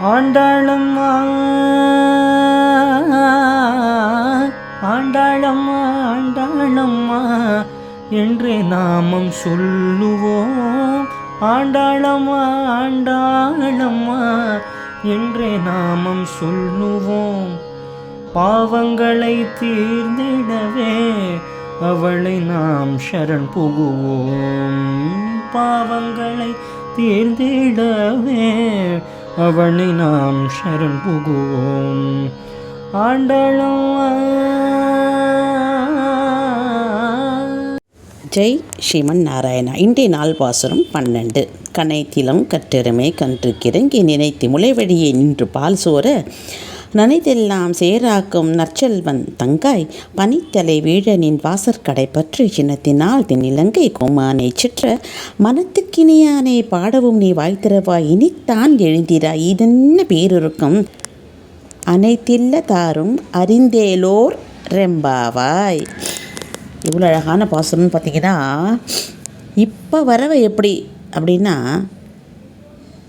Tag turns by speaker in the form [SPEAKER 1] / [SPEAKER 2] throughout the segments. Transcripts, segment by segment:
[SPEAKER 1] ஆண்டாளம்மா. ஆண்டாளம்மா ஆண்டாளம்மா என்று நாமம் சொல்லுவோம். ஆண்டாளம்மா ஆண்டாளம்மா என்று நாமம் சொல்லுவோம். பாவங்களை தீர்ந்திடவே அவளை நாம் சரண் புகுவோம். பாவங்களை தீர்ந்திடவே அவனை நாம் சரண் புகுவோம்.
[SPEAKER 2] ஜெய் ஸ்ரீமன் நாராயணா இன்றைய நாள் பாசுரம் பன்னெண்டு. கனைத்திலம் கற்றெருமை கன்று கிறங்கி நினைத்து முளைவழியே நின்று பால் சோர நனைதெல்லாம் சேராக்கும் நற்செல்வன் தங்காய் பனித்தலை வீழனின் வாசற்கடை பற்றி சின்னத்தினால் தென்னிலங்கை கோமானை சிற்ற மனத்துக்கினியானே பாடவும் நீ வாய்த்திரவாய் இனித்தான் எழுந்திராய் இதென்ன பேருக்கும் அனைத்தில்ல தாரும் அறிந்தேலோர் ரெம்பாவாய். இவ்வளோ அழகான பாசம்னு பார்த்தீங்கன்னா இப்போ வரவை எப்படி அப்படின்னா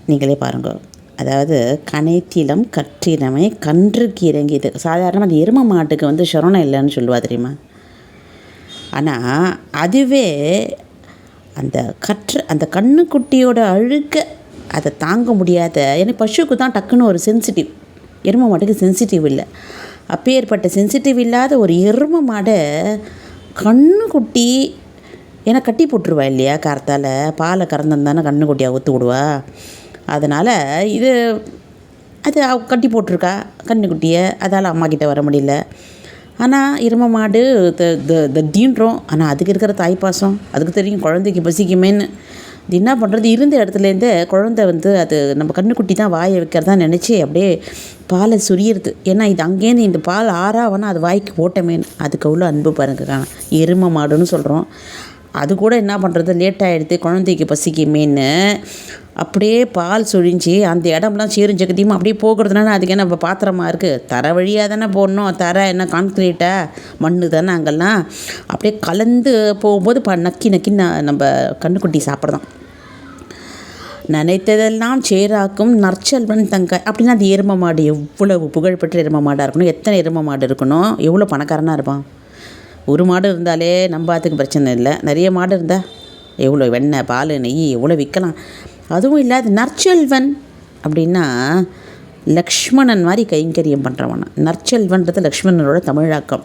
[SPEAKER 2] நீங்களே பாருங்கள் அதாவது கனைத்திலம் கற்றினமை கன்றுக்கு இறங்கியது. சாதாரணமாக அந்த எரும மாட்டுக்கு வந்து சுரணம் இல்லைன்னு சொல்லுவா தெரியுமா? ஆனால் அதுவே அந்த கற்று அந்த கண்ணுக்குட்டியோட அழுக்க அதை தாங்க முடியாத ஏன்னா பசுவுக்கு தான் டக்குன்னு ஒரு சென்சிட்டிவ் எரும மாட்டுக்கு சென்சிட்டிவ் இல்லை. அப்பேற்பட்ட சென்சிட்டிவ் இல்லாத ஒரு எரும மாடை கண்ணுக்குட்டி ஏன்னா கட்டி போட்டுருவா இல்லையா காரத்தால்? பாலை கறந்தந்தானே கண்ணுக்குட்டியாக ஊற்று விடுவா? அதனால் இது அது அவ கட்டி போட்டிருக்கா கண்ணுக்குட்டியை அதால் அம்மாக்கிட்ட வர முடியல. ஆனால் எருமை மாடு த- த- தத்தின்றோம் ஆனால் அதுக்கு இருக்கிற தாய்ப்பாசம் அதுக்கு தெரியும் குழந்தைக்கு பசிக்குமேன்னு. இது என்ன பண்ணுறது இருந்த இடத்துலேருந்தே குழந்தை வந்து அது நம்ம கண்ணுக்குட்டி தான் வாயை வைக்கிறதா நினச்சி அப்படியே பாலை சுரியிறது. ஏன்னா இது அங்கேருந்து இந்த பால் ஆறாவனா அது வாய்க்கு ஓட்டமேன்னு அதுக்கு அவ்வளோ அன்பு பாருங்க எரும மாடுன்னு சொல்கிறோம் அது கூட என்ன பண்ணுறது லேட் ஆகிடுது குழந்தைக்கு பசிக்குமேன்னு. அப்படியே பால் சுழிஞ்சு அந்த இடம்லாம் சீரும் ஜெகதியுமா அப்படியே போகிறதுனால அதுக்கு என்ன இப்போ பாத்திரமா இருக்குது தர வழியாக தானே போடணும். தர என்ன கான்க்ரீட்டா மண் தானே அங்கெல்லாம். அப்படியே கலந்து போகும்போது ப நக்கி நக்கி ந- நம்ம கண்ணுக்குட்டி சாப்பிட்றோம் நினைத்ததெல்லாம் சேராக்கும் நற்செல்வன் தங்க. அப்படின்னா அந்த எரும மாடு எவ்வளவு புகழ்பெற்ற எரும மாடாக இருக்கணும்? எத்தனை எரும மாடு இருக்கணும்? எவ்வளோ பணக்காரனாக இருப்பான்? ஒரு மாடு இருந்தாலே நம்ம அதுக்கு பிரச்சனை இல்லை. நிறைய மாடு இருந்தால் எவ்வளோ வெண்ணெய் பால் நெய் எவ்வளோ விற்கலாம். அதுவும் இல்லாத நற்செல்வன் அப்படின்னா லக்ஷ்மணன் மாதிரி கைங்கரியம் பண்ணுறவனா நற்செல்வன்றது லக்ஷ்மணனோட தமிழாக்கம்.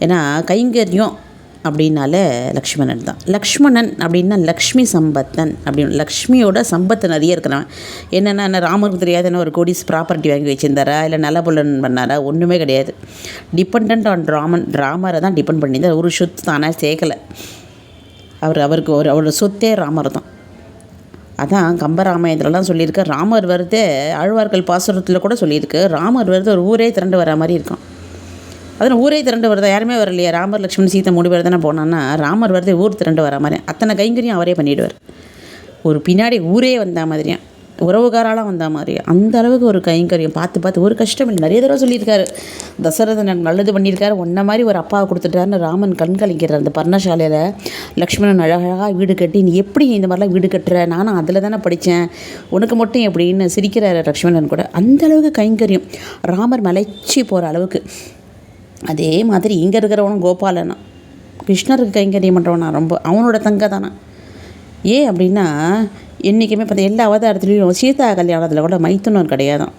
[SPEAKER 2] ஏன்னா கைங்கரியம் அப்படின்னாலே லக்ஷ்மணன் தான். லக்ஷ்மணன் அப்படின்னா லக்ஷ்மி சம்பத்தன் அப்படின்னு லக்ஷ்மியோட சம்பத்து நிறைய இருக்கிறவன். என்னென்னா என்ன ராமருக்கு தெரியாதுன்னு ஒரு கோடிஸ் ப்ராப்பர்ட்டி வாங்கி வச்சிருந்தாரா? இல்லை நலபுலன் பண்ணாரா? ஒன்றுமே கிடையாது. டிபெண்ட் ஆன் ராமன் ராமரை தான் டிபெண்ட் பண்ணியிருந்தார். ஒரு சொத்து தானே சேர்க்கலை. அவர் அவருக்கு ஒரு அவரோட சொத்தே ராமர் தான். அதான் கம்பராமாயணத்துலலாம் சொல்லியிருக்கு. ராமர் வருதே ஆழ்வார்கள் பாசுரத்தில் கூட சொல்லியிருக்கு. ராமர் வருது ஒரு ஊரே திரண்டு வர மாதிரி இருக்கும் அதில் ஊரே திரண்டு வருதா? யாருமே வரலையா. ராமர் லக்ஷ்மண் சீதை மூணு பேர் தானே போனான்னா ராமர் வருது ஊர் திரண்டு வர மாதிரி. அத்தனை கைங்கரியும் அவரே பண்ணிவிடுவார் ஒரு பின்னாடி ஊரே வந்த மாதிரியும். உறவுகாராலாம் வந்த மாதிரி அந்த அளவுக்கு ஒரு கைங்கரியம் பார்த்து பார்த்து ஒரு கஷ்டம் இல்லை. நிறைய தடவை சொல்லியிருக்காரு. தசரதன் நல்லது பண்ணியிருக்காரு. ஒன்றை மாதிரி ஒரு அப்பாவை கொடுத்துட்டாருன்னு ராமன் கண் அந்த பர்ணசாலையில் லக்ஷ்மணன் அழகழகாக வீடு கட்டி நீ எப்படி இந்த மாதிரிலாம் வீடு கட்டுற? நானும் அதில் தானே படித்தேன் உனக்கு மட்டும் எப்படின்னு சிரிக்கிறார் லக்ஷ்மணன் கூட. அந்த அளவுக்கு கைங்கரியம் ராமர் மலைச்சி போகிற அளவுக்கு. அதே மாதிரி இங்கே இருக்கிறவனும் கோபாலனா. கிருஷ்ணருக்கு கைங்கரியம் பண்ணுறவனா ரொம்ப. அவனோட தங்க தானே. ஏன் அப்படின்னா என்றைக்குமே பார்த்தா எல்லா அவதாரத்துலேயும் சீதா கல்யாணத்தில் கூட மைத்துனர் கிடையாதான்.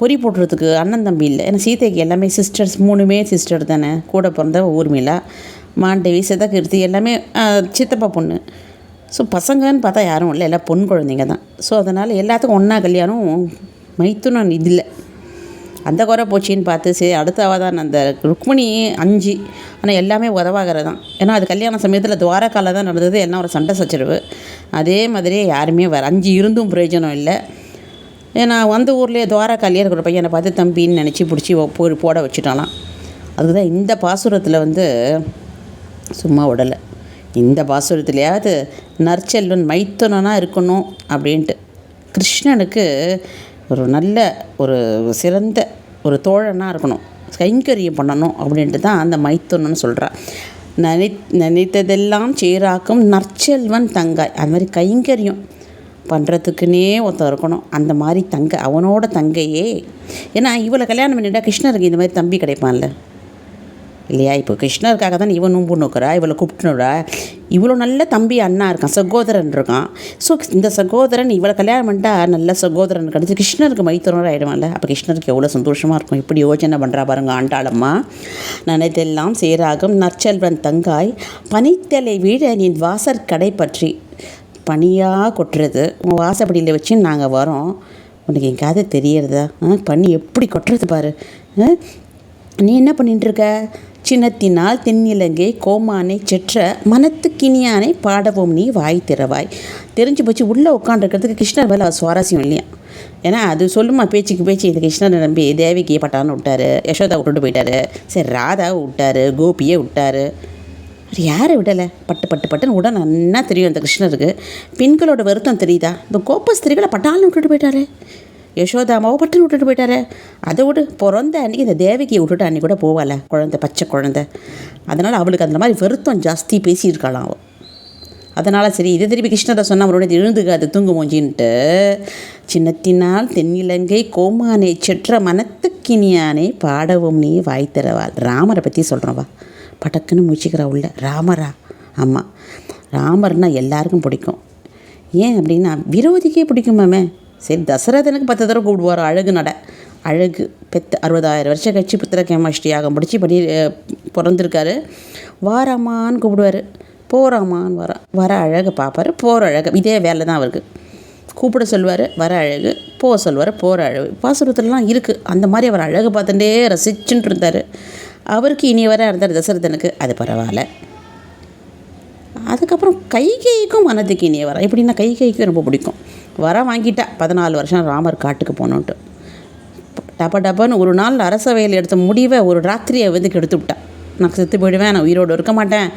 [SPEAKER 2] பொறி போட்டுறதுக்கு அண்ணன் தம்பி இல்லை. ஏன்னா சீதைக்கு எல்லாமே சிஸ்டர்ஸ் மூணுமே சிஸ்டர் தானே. கூட பிறந்த ஊர்மிளா மாண்டவி சிதகீர்த்தி எல்லாமே சித்தப்பா பொண்ணு. ஸோ பசங்கன்னு பார்த்தா யாரும் இல்லை. எல்லாம் பொன் குழந்தைங்க தான். ஸோ அதனால் எல்லாத்துக்கும் ஒன்றா கல்யாணம் மைத்துனன் இதில்லை அந்த குறை போச்சின்னு பார்த்து சரி அடுத்த அவதான் அந்த ருக்மிணி அஞ்சு. ஆனால் எல்லாமே உதவாகிறது தான் ஏன்னா அது கல்யாண சமயத்தில் துவாரக்கால தான் நடந்தது. எல்லாம் ஒரு சண்டை சச்சரவு. அதே மாதிரியே யாருமே வர அஞ்சு இருந்தும் பிரயோஜனம் இல்லை. ஏன்னா வந்த ஊர்லேயே துவாரகாலியே இருக்கிற பையனை பார்த்து தம்பின்னு நினச்சி பிடிச்சி போ போட வச்சுட்டாலாம் அதுதான் இந்த பாசுரத்தில் வந்து சும்மா விடலை. இந்த பாசுரத்துலையாவது நற்செல்வன் மைத்துனனாக இருக்கணும் அப்படின்ட்டு. கிருஷ்ணனுக்கு ஒரு நல்ல ஒரு சிறந்த ஒரு தோழனாக இருக்கணும். கைங்கரியம் பண்ணணும் அப்படின்ட்டு தான் அந்த மைத்துனன்னு சொல்கிறா நினை நினைத்ததெல்லாம் சீராக்கும் நற்செல்வன் தங்காய். அது மாதிரி கைங்கரியம் பண்ணுறதுக்குன்னே ஒருத்தன் இருக்கணும். அந்த மாதிரி தங்கை அவனோட தங்கையே. ஏன்னா இவளை கல்யாணம் பண்ணிட்டா கிருஷ்ணருக்கு இந்த மாதிரி தம்பி கிடைப்பான்ல. இல்லையா? இப்போ கிருஷ்ணருக்காக தான் இவன் நோன்பு நோக்கிறா இவளை கூப்பிட்டுனுடா இவ்வளோ நல்ல தம்பி அண்ணா இருக்கான் சகோதரன் இருக்கான். ஸோ இந்த சகோதரன் இவளை கல்யாணம் பண்ணிட்டா நல்ல சகோதரன் கிடச்சி கிருஷ்ணருக்கு மைத்தனோட ஆகிடுவான்ல அப்போ கிருஷ்ணருக்கு எவ்வளோ சந்தோஷமாக இருக்கும். இப்படி யோசனை பண்ணுறா பாருங்க ஆண்டாளம்மா. நனைதெல்லாம் சேராகும். நற்செல்வன் தங்காய் பனித்தலை வீழ நீ வாசற் கடை பற்றி பனியாக கொட்டுறது. உன் வாசப்படியில் வச்சு நாங்கள் வரோம். உனக்கு எங்காவது தெரியறதா? ஆ, பனி எப்படி கொட்டுறது பாரு. ஆ? நீ என்ன பண்ணிட்டுருக்க சின்னத்தினால் தென்னிலங்கை கோமானை செற்ற மனத்துக்கினியானை பாடவும் நீ வாய் திறவாய். தெரிஞ்சு போச்சு உள்ளே உட்காந்துருக்கிறதுக்கு கிருஷ்ணர் மேலே சுவாரஸ்யம் இல்லையா? ஏன்னா அது சொல்லுமா பேச்சுக்கு பேச்சு இந்த கிருஷ்ணரை நம்பி தேவிக்கு பட்டான்னு விட்டாரு யசோதா விட்டுட்டு போயிட்டாரு சரி ராதாவை விட்டாரு கோபியை விட்டாரு. யாரை விடலை? பட்டு பட்டு பட்டுன்னு உடனே நன்னா தெரியும் அந்த கிருஷ்ணருக்கு. பெண்களோட வருத்தம் தெரியுதா? இந்த கோப ஸ்திரீகளை பட்டாலும் விட்டுட்டு போயிட்டாரு. யசோதாமாவை பட்டுன்னு விட்டுட்டு போயிட்டாரு. அதை விட்டு பிறந்த அன்றைக்கி இந்த தேவகியை விட்டுட்டு அன்றைக்கி கூட போவால குழந்தை பச்சை குழந்தை. அதனால் அவளுக்கு அந்த மாதிரி வருத்தம் ஜாஸ்தி பேசியிருக்காளாம் அவள் அதனால் சரி இது திருப்பி கிருஷ்ணரை சொன்னால் அவருடைய எழுந்துக்காது தூங்கு மூஞ்சின்ட்டு சின்னத்தினால் தென்னிலங்கை கோமானை செற்ற மனத்துக்கினியானே பாடவும் நீ வாய் ராமரை பற்றி சொல்கிறோம் வா படக்குன்னு முழிச்சிக்கிறா உள்ள. ராமரா? ஆமாம் ராமர்னா எல்லாருக்கும் பிடிக்கும். ஏன் அப்படின்னா விரோதிக்கே பிடிக்குமாமே சரி தசரதனுக்கு பத்து தடவை கூப்பிடுவார் அழகு நட. அழகு பெத்த அறுபதாயிரம் வருஷம் கழிச்சு புத்திர கேமாஷ்டி முடித்து பண்ணி பிறந்திருக்காரு. வாராமான்னு கூப்பிடுவார். போகிறாமான்னு வர வர அழகு பார்ப்பாரு போகிற அழகு. இதே வேலை தான் அவருக்கு. கூப்பிட சொல்லுவார் வர அழகு போக சொல்லுவார் போகிற அழகு. பாசுரத்துலலாம் இருக்குது அந்த மாதிரி அவர் அழகு பார்த்துட்டே ரசிச்சுன்ட்டு இருந்தார். அவருக்கு இனி வர இருந்தார் தசரதனுக்கு. அது பரவாயில்ல. அதுக்கப்புறம் கைகைக்கும் மனதுக்கு இனிய வர. எப்படின்னா கைகைக்கும் ரொம்ப பிடிக்கும். வர வாங்கிட்டா பதினாலு வருஷம் ராமர் காட்டுக்கு போனோன்ட்டு. டப டபன்னு ஒரு நாள் அரசவையில் எடுத்த முடிவை ஒரு ராத்திரியை வந்து கெடுத்து விட்டா நான் செத்து போயிடுவேன் நான் உயிரோடு இருக்க மாட்டேன்.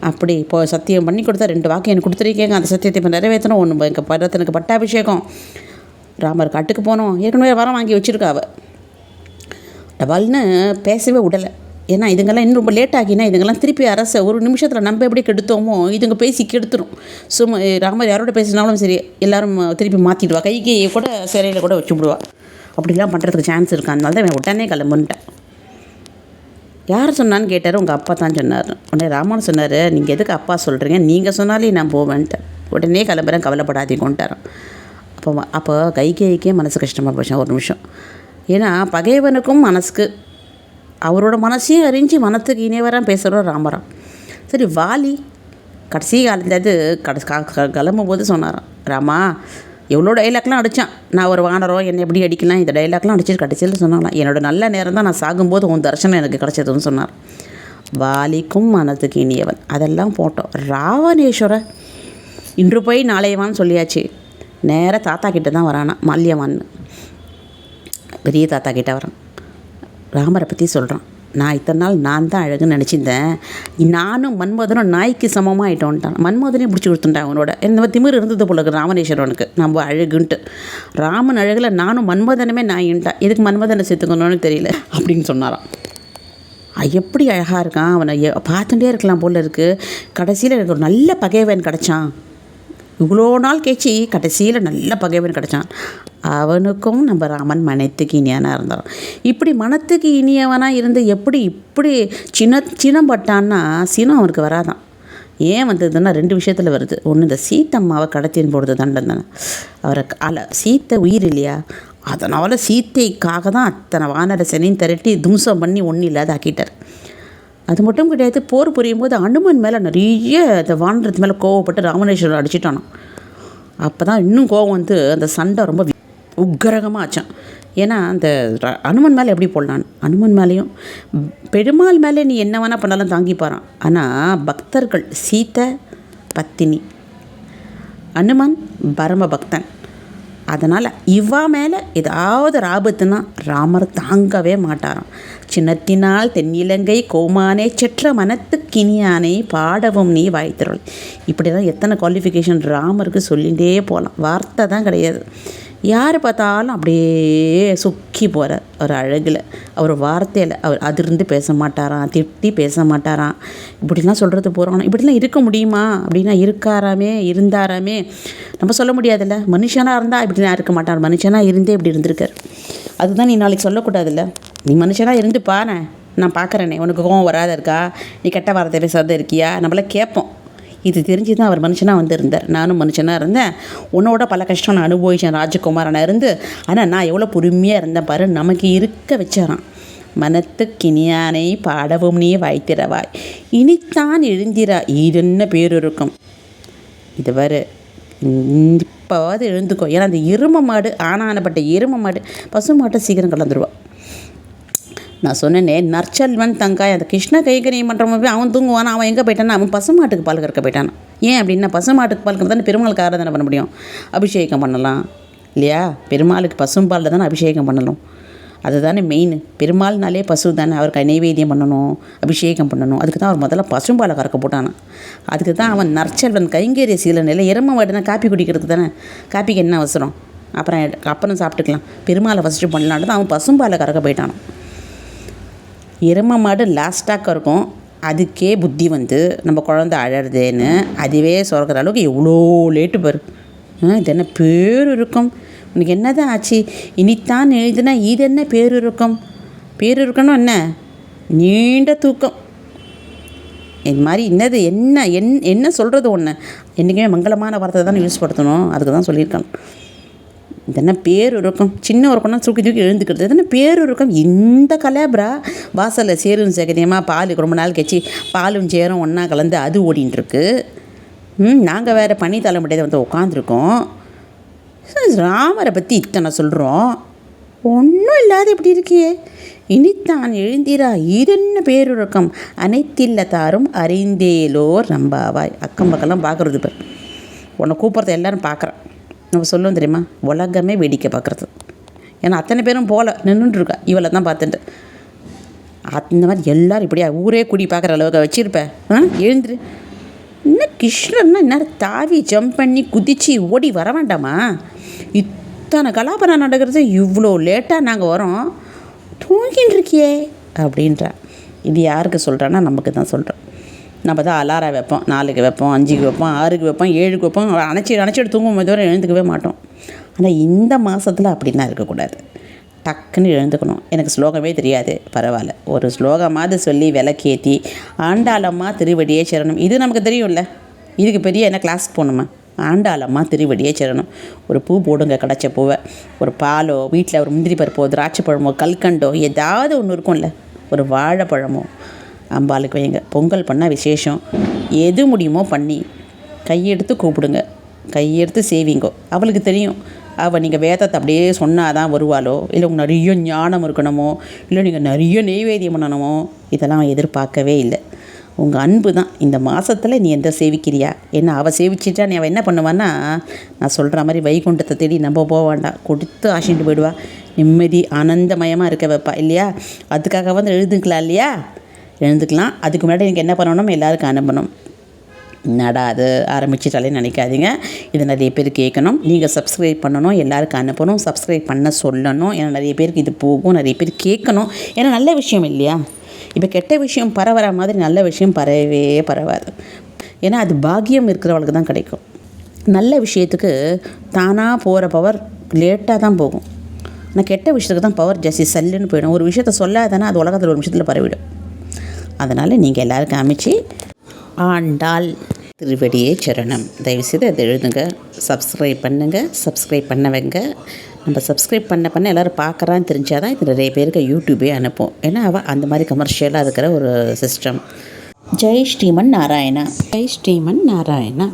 [SPEAKER 2] அப்படி இப்போ சத்தியம் பண்ணி கொடுத்தா ரெண்டு வாக்கு எனக்கு கொடுத்துருக்கேங்க. அந்த சத்தியத்தை இப்போ நிறைவேற்றணும். ஒன்று எங்கள் பரத்தனுக்கு பட்டாபிஷேகம். ராமர் காட்டுக்கு போனோம். ஏற்கனவே வரம் வாங்கி வச்சுருக்கா அவள் டபால்னு பேசவே விடலை. ஏன்னா இதுங்கெல்லாம் இன்னும் ரொம்ப லேட் ஆகினா இதுங்கெல்லாம் திருப்பி அரசை ஒரு நிமிஷத்தில் நம்ம எப்படி கெடுத்தோமோ இதுங்க பேசி கெடுத்துரும். சும்மா ராமர் யாரோட பேசினாலும் சரி எல்லாரும் திருப்பி மாற்றிடுவா கைக்கு கூட சிறையில் கூட வச்சு விடுவா. அப்படிலாம் பண்ணுறதுக்கு சான்ஸ் இருக்கா. அதனால தான் உடனே கிளம்புன்ட்டேன். யார் சொன்னான்னு கேட்டார் உங்கள் அப்பா தான் சொன்னார். உடனே ராமன் சொன்னார் நீங்கள் எதுக்கு அப்பா சொல்கிறீங்க நீங்கள் சொன்னாலே நான் போவேன்ட்டேன் உடனே கிளம்புறேன் கவலைப்படாதீங்கன்ட்டார் அப்போ அப்போ கைகேயிக்கே மனசு கஷ்டமாக போச்சு ஒரு நிமிஷம். ஏன்னா பகைவனுக்கும் மனசுக்கு அவரோட மனசையும் அறிஞ்சு மனத்துக்கு இணைவராக பேசுகிறோம் ராமராம் சரி வாலி கடைசி காலத்துலேருந்து கடைசி கா- க- கிளம்பும் போது சொன்னாராம் ராமா எவ்வளோ டைலாக்லாம் அடித்தான் நான் ஒரு வானரம் என்னை எப்படி அடிக்கலாம்? இந்த டைலாக்லாம் அடிச்சு கடைசியில் சொன்னாலாம் என்னோட நல்ல நேரம் தான் நான் சாகும்போது உன் தர்ஷனம் எனக்கு கிடச்சதுன்னு சொன்னார். வாலிக்கும் மனத்துக்கு இனியவன். அதெல்லாம் போட்டோம். ராவணேஸ்வர இன்று போய் நாளையவான்னு சொல்லியாச்சு. நேராக தாத்தா கிட்ட தான் வரானா மல்யவான்னு. பெரிய தாத்தா கிட்ட வரான். ராமரை பற்றி சொல்கிறான் நான் இத்தனை நாள் நான் தான் அழகுன்னு நினச்சிருந்தேன். நானும் மன்மோதனும் நாய்க்கு சமமாக ஆகிட்டோன்ட்டான் மன்மோதனே பிடிச்சி கொடுத்துட்டான் அவனோட. இந்த மாதிரி திமிர் இருந்தது போல இருக்கு ராமநேஸ்வரனுக்கு நம்ம அழகுன்ட்டு. ராமன் அழகில் நானும் மன்மோதனமே நாயின்ட்டான். எதுக்கு மன்மோதனை சேர்த்துக்கணும்னு தெரியல. அப்படின்னு சொன்னாராம். எப்படி அழகாக இருக்கான் அவனை? பார்த்துட்டே இருக்கலாம் போல் இருக்குது கடைசியில் எனக்கு ஒரு நல்ல பகைவன் கிடச்சான். இவ்வளோ நாள் கேச்சு கடைசியில் நல்ல பகைவன் கிடச்சான். அவனுக்கும் நம்ம ராமன் மனத்துக்கு இனியவனாக இருந்தான். இப்படி மனத்துக்கு இனியவனாக இருந்து எப்படி இப்படி சின்ன சினம் பட்டான்னா சினம் அவனுக்கு வராதான். ஏன் வந்ததுன்னா ரெண்டு விஷயத்தில் வருது. ஒன்று இந்த சீத்தம்மாவை கடத்தின் போடுறது தண்டனை அவரை அல சீத்தை உயிர் இல்லையா? அதனால் சீத்தைக்காக தான் அத்தனை வானர செனையும் திரட்டி தும்சம் பண்ணி ஒன்றும் இல்லாத ஆக்கிட்டார் அது மட்டும் கிடையாது போர் புரியும் போது அனுமன் மேலே நிறைய அந்த வானரத்து மேலே கோவப்பட்டு ராமநேஸ்வரர் அடிச்சிட்டானான் அப்போ தான் இன்னும் கோவம் வந்து அந்த சண்டை ரொம்ப வி- உக்கிரகமாக ஆச்சான். ஏன்னா அந்த அனுமன் மேலே எப்படி போடலான் அனுமன் மேலேயும் பெருமாள் மேலே நீ என்ன வேணால் பண்ணாலும் தாங்கிப்பாரான் ஆனால் பக்தர்கள் சீத்தை பத்தினி. அனுமன் பரம பக்தன் அதனால் இவா மேலே ஏதாவது ஒரு ராமர் தாங்கவே மாட்டாராம். சின்னத்தினால் தென்னிலங்கை கோமானே செற்ற மனத்துக்கினியானே பாடவும் நீ வாய்த்திருள். இப்படி தான் எத்தனை குவாலிஃபிகேஷன் ராமருக்கு சொல்லிகிட்டே போகலாம் வார்த்தை தான் கிடையாது. யார் பார்த்தாலும் அப்படியே சுக்கி போகிறார் அவர் அழகில். அவர் வார்த்தையில் அவர் அதிர்ந்து பேச மாட்டாராம் திட்டி பேச மாட்டாராம். இப்படிலாம் சொல்கிறது போகிறோம் இப்படிலாம் இருக்க முடியுமா? அப்படின்னா இருக்காராமே இருந்தாராமே. நம்ம சொல்ல முடியாதுல்ல. மனுஷனாக இருந்தால் இப்படிலாம் இருக்க மாட்டார். மனுஷனாக இருந்தே இப்படி இருந்திருக்கார். அதுதான் நீ நாளைக்கு சொல்லக்கூடாதுல்ல. நீ மனுஷனாக இருந்து பாரு நான் பார்க்குறேனே. உனக்கு கோவம் வராத இருக்கா? நீ கெட்ட வார்த்தை பேசாத இருக்கியா நம்மளாம் கேட்போம். இது தெரிஞ்சு தான் அவர் மனுஷனாக வந்து இருந்தார் நானும் மனுஷனாக இருந்தேன். உன்னோட பல கஷ்டம் நான் அனுபவித்தேன் ராஜகுமாரனாக இருந்து. ஆனால் நான் எவ்வளோ பொறுமையாக இருந்தேன் பாரு. நமக்கு இருக்க வச்சாராம். மனத்துக்கினியானை பாடவும் நீ வாய்த்திரவாய் இனித்தான் எழுந்திரா இதென்ன பேர் இருக்கும் இது வர இப்போவாது எழுந்துக்கோ. ஏன்னா அந்த எரும மாடு ஆனானப்பட்ட எரும மாடு பசு மாட்டை சீக்கிரம் கலந்துருவா. நான் சொன்னேனே நற்செல்வன் தங்காய் அந்த கிருஷ்ண கைகரியம் பண்ணுறவன் போய் அவன் தூங்குவான்? அவன் எங்கே போயிட்டானா? அவன் பசுமாட்டுக்கு பால் கறக்க போயிட்டான்? ஏன் அப்படின்னா பசுமாட்டுக்கு பால் கறக்க தானே பெருமாளுக்கு ஆராதனை பண்ண முடியும். அபிஷேகம் பண்ணலாம். இல்லையா? பெருமாளுக்கு பசும்பாலில் தானே அபிஷேகம் பண்ணணும். அதுதானே மெயின் பெருமாள்னாலே பசு தானே. அவருக்கு நைவேத்தியம் பண்ணணும் அபிஷேகம் பண்ணணும். அதுக்கு தான் அவர் முதல்ல பசும்பாலை கறக்க போட்டானான் அதுக்கு தான் அவன் நற்செல்வன் சீல சீலனில் எரும வாடினா காப்பி குடிக்கிறதுக்கு தானே. காப்பிக்கு என்ன அவசரம்? அப்புறம் அப்புறம் சாப்பிட்டுக்கலாம். பெருமாளை ஃபஸ்ட்டு பண்ணலான்னு தான் அவன் பசும்பாலை கறக்க போயிட்டானான் எரும மாடு லாஸ்டாக இருக்கும் அதுக்கே புத்தி வந்து நம்ம குழந்த அழறதேன்னு அதுவே சுரக்கிற அளவுக்கு எவ்வளோ லேட்டு பாரு. இது என்ன பேர் இருக்கும் உனக்கு என்னதான் ஆச்சு? இனித்தான் எழுதுனா இது என்ன பேர் இருக்கும் பேர் இருக்கணும் என்ன? நீண்ட தூக்கம். இது மாதிரி என்னது? என்ன என் என்ன சொல்கிறது ஒன்று என்றைக்குமே மங்களமான வார்த்தை தான் யூஸ் படுத்தணும். அதுக்கு தான் சொல்லியிருக்கணும் இது என்ன சின்ன ஒரு தூக்கி தூக்கி எழுந்துக்கிறது. இது என்ன இந்த கலாபரா. வாசலில் சேரும் சேகரியமாக பால் ரொம்ப நாள் கழிச்சு பாலும் சேரும் ஒன்றா கலந்து அது ஓடின்ட்டுருக்கு ம் நாங்கள் வேறு பனி தலைமுடியை வந்து உட்காந்துருக்கோம் ராமரை பற்றி இத்தனை சொல்கிறோம் ஒன்றும் இல்லாத இப்படி இருக்கியே. இனித்தான் எழுந்திரா. இதென்ன பேருறக்கம் அனைத்தில்லத்தாரும் அறிந்தேலோர் நம்பாவாய். அக்கம் பக்கம்லாம் பார்க்குறது பேர். உன்னை கூப்பிட்றத எல்லாரும் பார்க்குறேன் நம்ம சொல்லுவோம் தெரியுமா? உலகமே வேடிக்கை பார்க்குறது. ஏன்னா அத்தனை பேரும் போகல நின்றுட்டுருக்கா இவளை தான் பார்த்துட்டு. அந்த மாதிரி எல்லாரும் இப்படியா ஊரே குடி பார்க்குற அளவுக்கு வச்சுருப்பேன் ஆ? எழுந்துரு. இன்னும் கிருஷ்ணன்னா இந்நேரம் தாவி ஜம்ப் பண்ணி குதித்து ஓடி வர வேண்டாமா? இத்தனை கலாபரம் நடக்கிறது இவ்வளோ லேட்டாக நாங்கள் வரோம். தூங்கின்னு இருக்கியே அப்படின்றா. இது யாருக்கு சொல்கிறேன்னா நமக்கு தான் சொல்கிறேன் நம்ம தான் அலாரம் வைப்போம். நாலுக்கு வைப்போம் அஞ்சுக்கு வைப்போம் ஆறுக்கு வைப்போம் ஏழுக்கு வைப்போம். அணைச்சி அணைச்சிட்டு தூங்கும் போது எழுந்துக்கவே மாட்டோம். ஆனால் இந்த மாதத்தில் அப்படிலாம் இருக்கக்கூடாது. டக்குன்னு எழுந்துக்கணும். எனக்கு ஸ்லோகமே தெரியாது. பரவாயில்ல. ஒரு ஸ்லோகமாவது சொல்லி விளக்கேற்றி ஆண்டாளம்மா திருவடியே சரணம். இது நமக்கு தெரியும்ல. இதுக்கு பெரிய என்ன கிளாஸ் போகணுமா? ஆண்டாளம்மா திருவடியே சரணம். ஒரு பூ போடுங்க கிடச்ச பூவை. ஒரு பாலோ வீட்டில் ஒரு முந்திரி பருப்போ திராட்சை பழமோ கல்கண்டோ ஏதாவது ஒன்று இருக்கும்ல. ஒரு வாழைப்பழமோ அம்பாளுக்கு வைங்க பொங்கல் பண்ணால் விசேஷம். எது முடியுமோ பண்ணி கையெடுத்து கூப்பிடுங்க. கையெடுத்து சேவிங்கோ. அவளுக்கு தெரியும். அவள் நீங்கள் வேதத்தை அப்படியே சொன்னால் தான் வருவாளோ? இல்லை உங்களுக்கு நிறைய ஞானம் இருக்கணுமோ? இல்லை நீங்கள் நிறைய நெய்வேத்தியம் பண்ணணுமோ? இதெல்லாம் எதிர்பார்க்கவே இல்லை. உங்கள் அன்பு தான். இந்த மாதத்தில் நீ எந்த சேவிக்கிறியா? என்ன அவள் சேவிச்சிட்டா நீ அவள் என்ன பண்ணுவான்னா நான் சொல்கிற மாதிரி வைகுண்டத்தை தேடி நம்ம போக வேண்டாம். கொடுத்து ஆசிட்டு போயிடுவா. நிம்மதி ஆனந்தமயமாக இருக்க வைப்பா. இல்லையா? அதுக்காக வந்து எழுதுக்கலாம் இல்லையா? எழுந்துக்கலாம். அதுக்கு முன்னாடி எனக்கு என்ன பண்ணணும்? எல்லாருக்கும் அனுப்பணும். என்னடா அது ஆரம்பிச்சிட்டாலே நினைக்காதீங்க. இதை நிறைய பேர் கேட்கணும். நீங்கள் சப்ஸ்கிரைப் பண்ணணும் எல்லாருக்கும் அனுப்பணும். சப்ஸ்கிரைப் பண்ண சொல்லணும். ஏன்னா நிறைய பேருக்கு இது போகும். நிறைய பேர் கேட்கணும். ஏன்னா நல்ல விஷயம் இல்லையா? இப்போ கெட்ட விஷயம் பரவற மாதிரி நல்ல விஷயம் பரவவே பரவாது. ஏன்னா அது பாக்கியம் இருக்கிறவளுக்கு தான் கிடைக்கும். நல்ல விஷயத்துக்கு தானாக போகிற பவர் லேட்டாக தான் போகும். ஆனால் கெட்ட விஷயத்துக்கு தான் பவர் ஜாஸ்தி சல்லுன்னு போயிடும். ஒரு விஷயத்த சொல்லாதானே அது உலகத்தில் ஒரு நிமிஷத்தில் பரவிடும். அதனால் நீங்கள் எல்லாருக்கும் அமைச்சு ஆண்டாள் திருவடியே சரணம். தயவுசெய்து அதை எழுதுங்க. சப்ஸ்கிரைப் பண்ணுங்கள் சப்ஸ்கிரைப் பண்ணவங்க. நம்ம சப்ஸ்கிரைப் பண்ண பண்ண எல்லோரும் பார்க்குறான்னு தெரிஞ்சால் தான் இது நிறைய பேருக்கு யூடியூபே அனுப்பும். ஏன்னா அவள் அந்த மாதிரி கமர்ஷியலாக இருக்கிற ஒரு சிஸ்டம் ஜெய் ஸ்ரீமன் நாராயணா. ஜெய் ஸ்ரீமன் நாராயணா.